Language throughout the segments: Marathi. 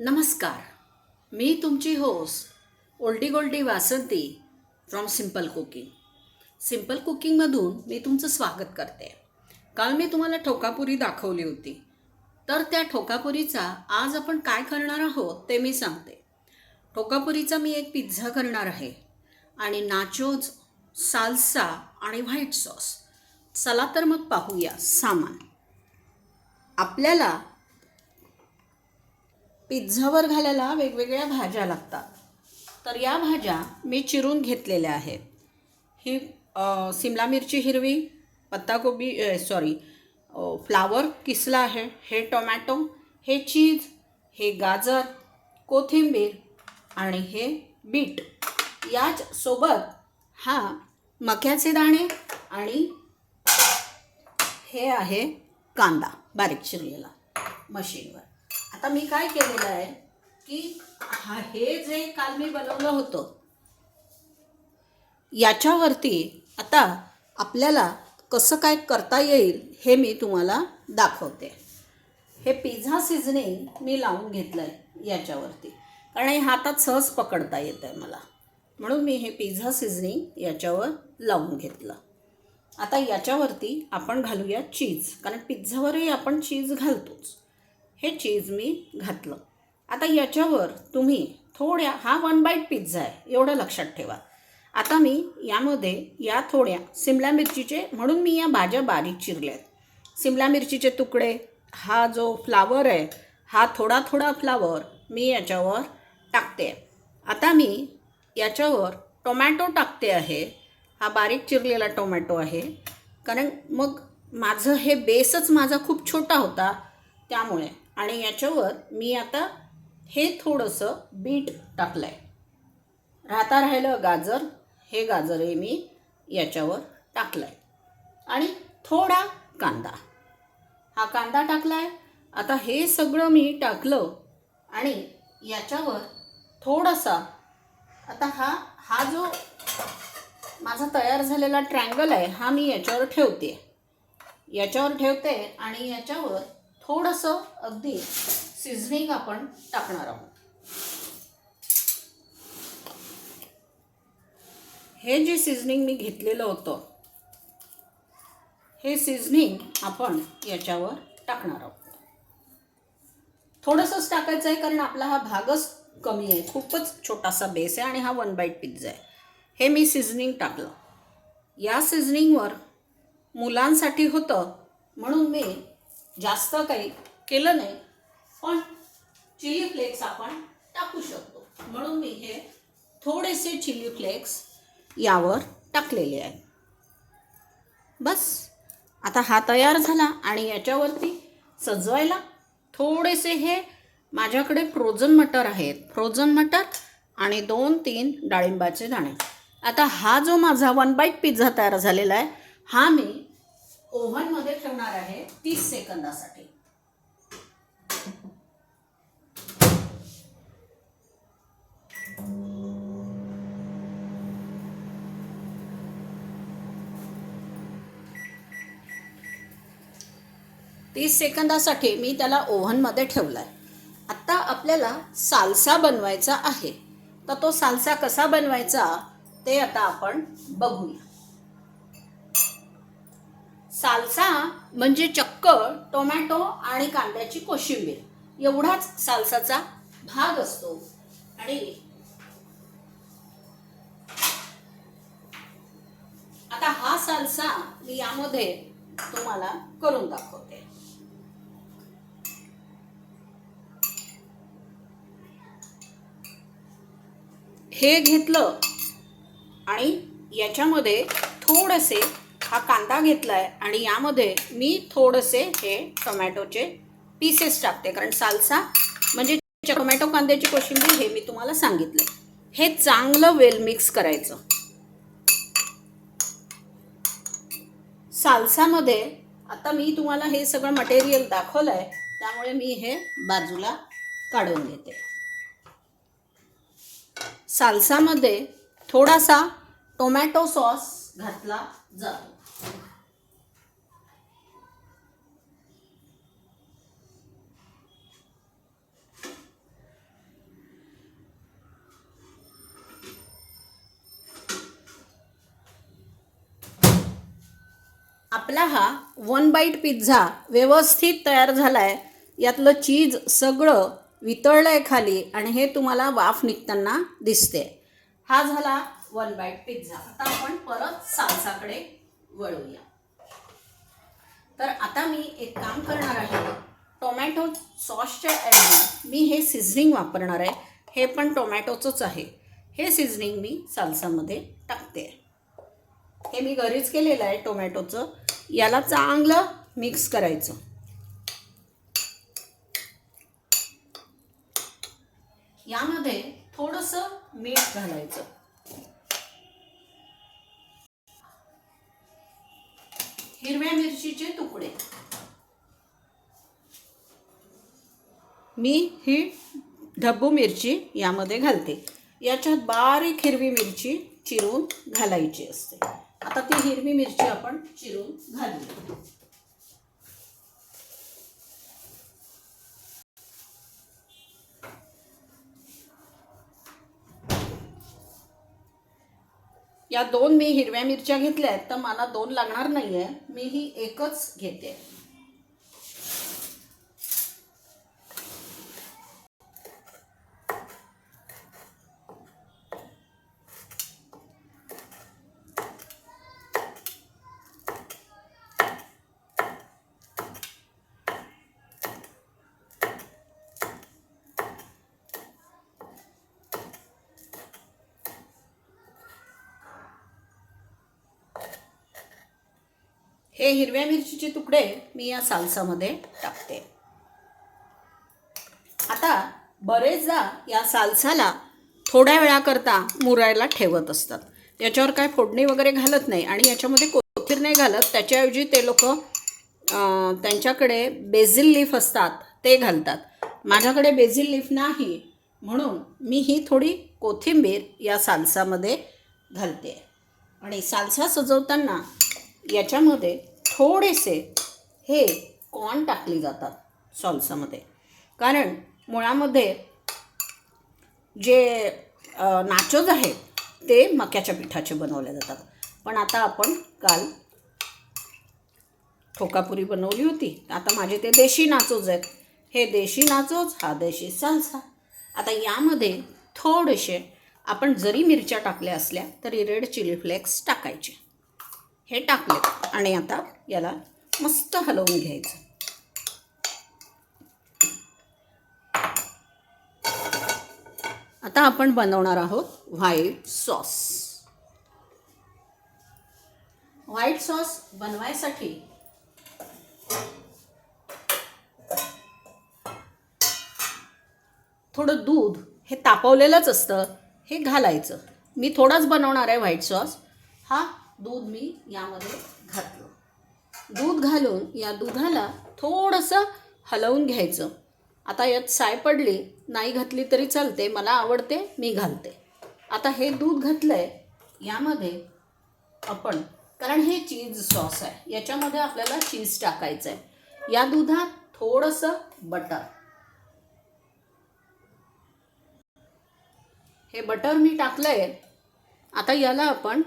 नमस्कार. मी तुमची host Oldie Goldie Vasanti from simple cooking simple कुकिंगमधून मी तुमचं स्वागत करते. काल मी तुम्हाला ठोकापुरी दाखवली होती. तर त्या ठोकापुरीचा आज आपण काय करणार आहोत ते मी सांगते. ठोकापुरीचा मी एक पिझ्झा करणार आहे आणि नाचोज साल्सा आणि व्हाईट सॉस चला तर मग पाहूया सामान. आपल्याला पिझ्झावर घालायला वेगवेगळ्या भाज्या लागतात. तर या भाज्या मी चिरून घेतलेल्या आहेत. ही सिमला मिरची हिरवी पत्ताकोबी सॉरी फ्लावर किसला आहे हे टोमॅटो हे चीज हे गाजर कोथिंबीर आणि हे बीट. याच सोबत हा मक्याचे दाणे आणि हे आहे कांदा बारीक चिरलेला मशीनवर. आता मी काय केलेलं आहे की हा हे जे काल मी बनवलं होतं याच्यावरती आता आपल्याला कसं काय करता येईल हे मी तुम्हाला दाखवते. हे पिझ्झा सिझनिंग मी लावून घेतलं आहे याच्यावरती. कारण हे हातात सहज पकडता येतं आहे मला. म्हणून मी हे पिझ्झा सिझनिंग याच्यावर लावून घेतलं. आता याच्यावरती आपण घालूया चीज कारण पिझ्झावरही आपण चीज घालतोच. हे चीज मी घातलं. आता याच्यावर तुम्ही थोड्या हा वन बाईट पिझ्झा आहे एवढं लक्षात ठेवा. आता मी यामध्ये या थोड्या सिमला मिरचीचे म्हणून मी या भाज्या बारीक चिरल्या आहेत. सिमला मिरचीचे तुकडे हा जो फ्लावर आहे हा थोडा थोडा फ्लावर मी याच्यावर टाकते आता मी याच्यावर टोमॅटो टाकते आहे. हा बारीक चिरलेला टोमॅटो आहे. कारण मग माझं हे बेसच माझा खूप छोटा होता त्यामुळे आणि याच्यावर मी आता हे थोडंसं बीट टाकलं आहे राहता राहिलं गाजर हे गाजरही मी याच्यावर टाकलं आहे आणि थोडा कांदा. हा कांदा टाकला आहे आता हे सगळं मी टाकलं आणि याच्यावर थोडासा आता हा हा जो माझा तयार झालेला ट्रँगल आहे हा मी याच्यावर ठेवते. याच्यावर ठेवते आणि याच्यावर थोडंसं अगदी सिझनिंग आपण टाकणार आहोत. हे जे सिझनिंग मी घेतलेलं होतं हे सिझनिंग आपण याच्यावर टाकणार आहोत. थोडंसंच टाकायचं आहे कारण आपला हा भागच कमी आहे. खूपच छोटासा बेस आहे आणि हा वन बाईट पिझ्झा आहे. हे मी सिझनिंग टाकलं. या सिझनिंगवर मुलांसाठी होतं म्हणून मी जास्त काही केलं नाही पण चिली फ्लेक्स आपण टाकू शकतो. म्हणून मी हे थोडेसे चिली फ्लेक्स यावर टाकलेले आहे. बस. आता हा तयार झाला आणि याच्यावरती सजवायला थोडेसे हे माझ्याकडे फ्रोझन मटर आहेत. फ्रोझन मटर आणि दोन तीन डाळिंबाचे दाणे. आता हा जो माझा वन बाईट पिझ्झा तयार झालेला आहे हा मी ओव्हनमध्ये ठेवणार आहे तीस सेकंदासाठी. तीस सेकंदासाठी मी त्याला ओव्हनमध्ये ठेवला आहे आत्ता आपल्याला सालसा बनवायचा आहे. तर तो सालसा कसा बनवायचा ते आता आपण बघूया. सालसा म्हणजे चक्क टोमॅटो आणि कांद्याची कोशिंबीर. एवढाच सालसाचा भाग असतो. आणि आता हा सालसा मी यामध्ये तुम्हाला करून दाखवते. हे घेतलं आणि याच्यामध्ये थोडेसे हा कांदा घेतला आहे आणि यामध्ये मी थोडेसे हे टोमॅटोचे पीसेस टाकते. कारण सालसा म्हणजे टोमॅटो कांद्याची कोशिंबीर हे मी तुम्हाला सांगितलं. हे चांगलं वेल मिक्स करायचं. सालसामध्ये आता मी तुम्हाला हे सगळं मटेरियल दाखवलं आहे त्यामुळे मी हे बाजूला काढून घेते. सालसामध्ये थोडासा टोमॅटो सॉस घातला जातो. आपला हा वन बाईट पिझ्झा व्यवस्थित तयार झाला आहे यातलं चीज सगळं वितळलं आहे खाली आणि हे तुम्हाला वाफ निघताना दिसते हा झाला वन बाईट पिझ्झा आता आपण परत सालसाकडे वळूया. तर आता मी एक काम करणार आहे. टोमॅटो सॉसच्या ऐवजी मी हे सिझनिंग वापरणार आहे. हे पण टोमॅटोचंच आहे. हे सिझनिंग मी सालसामध्ये टाकते. हे मी घरीच केलेलं आहे टोमॅटोचं याला चांगलं मिक्स करायचं. यामध्ये थोडंसं मीठ घालायचं. हिरव्या मिरचीचे तुकडे. मी ही ढब्बू मिरची यामध्ये घालते. याच्यात बारीक हिरवी मिरची चिरून घालायची असते. आता ती हिरवी मिरची आपण चिरून घालूया. या दोन मी हिरव्या मिरच्या घेतल्या आहेत तर मला दोन लागणार नाही आहे मी ही एकच घेते. हे हिरव्या मिरचीचे तुकडे मी या सालसामध्ये टाकते. आता बरेचदा या सालसाला थोड्या वेळाकरता मुरायला ठेवत असतात. याच्यावर काय फोडणी वगैरे घालत नाही आणि याच्यामध्ये कोथिंबीर नाही घालत. त्याच्याऐवजी ते लोक त्यांच्याकडे बेझिल लीफ असतात ते घालतात. माझ्याकडे बेझिल लीफ नाही म्हणून मी ही थोडी कोथिंबीर या सालसामध्ये घालते. आणि सालसा सजवताना याच्यामध्ये थोडेसे हे कॉर्न टाकले जातात सॉल्सामध्ये. कारण मुळामध्ये जे नाचोज आहेत ते मक्याच्या पिठाचे बनवले जातात. पण आता आपण काल ठोकापुरी बनवली होती. आता माझे ते देशी नाचोज आहेत. हे देशी नाचोज हा देशी सालसा. आता यामध्ये थोडेसे आपण जरी मिरच्या टाकल्या असल्या तरी रेड चिली फ्लेक्स टाकायचे. हे टाकले आणि आता याला मस्त हलवून घ्यायचं. आता आपण बनवणार आहोत व्हाईट सॉस. व्हाईट सॉस बनवायसाठी थोडं दूध हे तापवलेलंच असतं हे घालायचं. मी थोडाच बनवणार आहे व्हाईट सॉस. हा दूध मी यामध्ये घातलं. दूध घालून या दुधाला थोडंसं हलवून घ्यायचं. आता यात साय पडली नाही घातली तरी चालते मला आवडते मी घालते. आता हे दूध घातलं आहे यामध्ये आपण कारण हे चीज सॉस आहे याच्यामध्ये आपल्याला चीज टाकायचं आहे या दुधात थोडंसं बटर. हे बटर मी टाकलं आहे आता याला आपण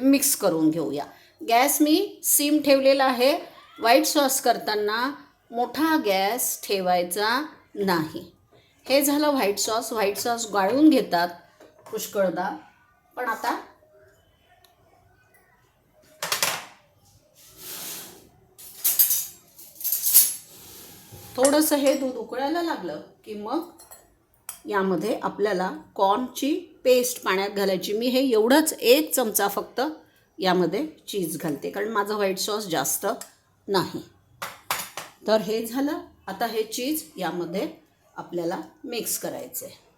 मिक्स करून घेऊया. गॅस मी सिम ठेवलेला आहे. व्हाईट सॉस करताना मोठा गॅस ठेवायचा नाही. हे झालं व्हाईट सॉस. व्हाईट सॉस गाळून घेतात पुष्कळदा. पण आता थोडंसं हे दूध उकळायला लागलं की मग यामध्ये आपल्याला कॉर्नची पेस्ट पाण्यात घालायची. मी हे एवढंच एक चमचा फक्त यामध्ये चीज घालते कारण माझं व्हाईट सॉस जास्त नाही. तर हे झालं. आता हे चीज यामध्ये आपल्याला मिक्स करायचं आहे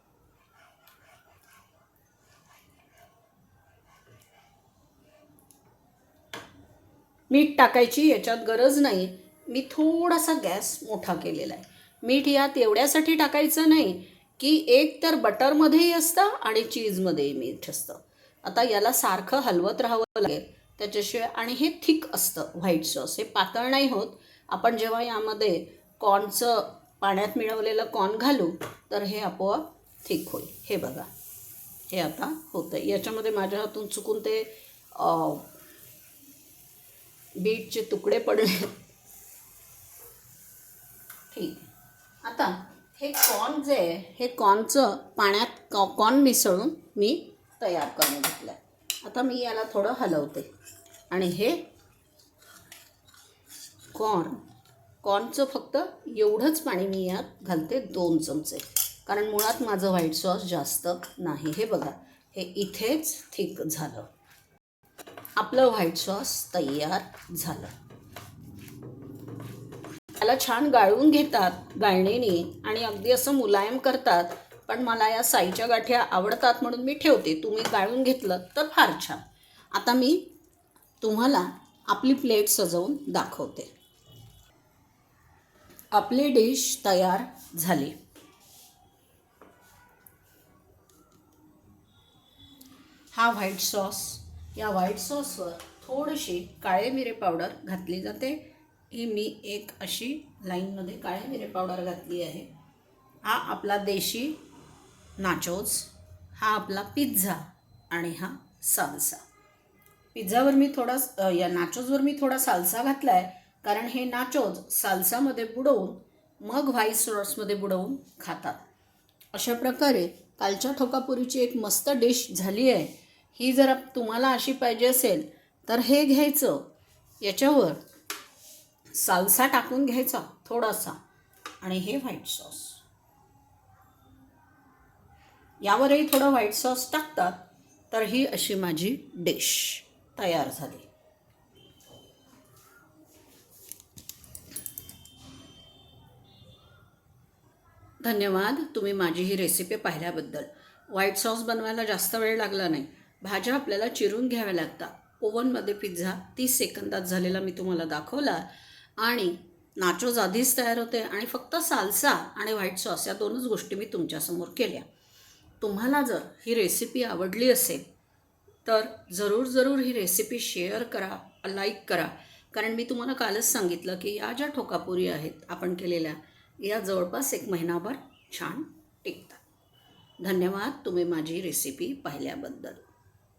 मीठ टाकायची याच्यात गरज नाही. मी थोडासा गॅस मोठा केलेला आहे. मीठ यात एवढ्यासाठी टाकायचं नाही की एक तर बटरमध्येही असतं आणि चीजमध्येही मीठ असतं. आता याला सारखं हलवत राहावं लागेल. त्याच्याशिवाय आणि हे थिक असतं व्हाईट सॉस. हे पातळ नाही होत. आपण जेव्हा यामध्ये कॉर्नचं पाण्यात मिळवलेलं कॉर्न घालू तर हे आपोआप थिक होईल. हे बघा. हे आता होतं आहे याच्यामध्ये माझ्या हातून चुकून ते बीटचे तुकडे पडले. ठीक. आता हे कॉर्न जे आहे हे कॉर्नचं पाण्यात कॉ कॉर्न मिसळून मी तयार करून घेतलं आहे आता मी याला थोडं हलवते. आणि हे कॉर्न कॉर्नचं फक्त एवढंच पाणी मी यात घालते दोन चमचे. कारण मुळात माझं व्हाईट सॉस जास्त नाही. हे बघा हे इथेच थिक झालं. आपलं व्हाईट सॉस तयार झालं. त्याला छान गाळून घेतात गाळणीने आणि अगदी असं मुलायम करतात पण मला या साईच्या गाठ्या आवडतात म्हणून मी ठेवते. तुम्ही गाळून घेतलं तर फार छान. आता मी तुम्हाला आपली प्लेट सजवून दाखवते. आपली डिश तयार झाली. हा व्हाईट सॉस. या व्हाईट सॉसवर थोडीशी काळे मिरे पावडर घातली जाते. ही मी एक अशी लाईनमध्ये काळे मिरे पावडर घातली आहे. हा आपला देशी नाचोज हा आपला पिझ्झा आणि हा सालसा पिझ्झावर मी थोडा या नाचोजवर मी थोडा सालसा घातला आहे कारण हे नाचोज सालसामध्ये बुडवून मग व्हाईट सॉसमध्ये बुडवून खातात. अशा प्रकारे कालच्या ठोकापुरीची एक मस्त डिश झाली आहे. ही जर तुम्हाला अशी पाहिजे असेल तर हे घ्यायचं. याच्यावर सालसा टाकून घ्यायचा थोडासा आणि हे व्हाईट सॉस. यावरही थोडं व्हाईट सॉस टाकतात तर ही अशी माझी डिश तयार झाली. धन्यवाद तुम्ही माझी ही रेसिपी पाहिल्याबद्दल. व्हाईट सॉस बनवायला जास्त वेळ लागला नाही. भाज्या आपल्याला चिरून घ्याव्या लागतात. ओव्हनमध्ये पिझ्झा तीस सेकंदात झालेला मी तुम्हाला दाखवला. आणि नाचोज आधीच तयार होते आणि फक्त सालसा आणि व्हाईट सॉस या दोनच गोष्टी मी तुमच्यासमोर केल्या. तुम्हाला जर ही रेसिपी आवडली असेल तर जरूर जरूर ही रेसिपी शेअर करा लाईक करा. कारण मी तुम्हाला कालच सांगितलं की या ज्या ठोकापुरी आहेत आपण केलेल्या या जवळपास एक महिनाभर छान टिकतात. धन्यवाद तुम्ही माझी रेसिपी पाहिल्याबद्दल.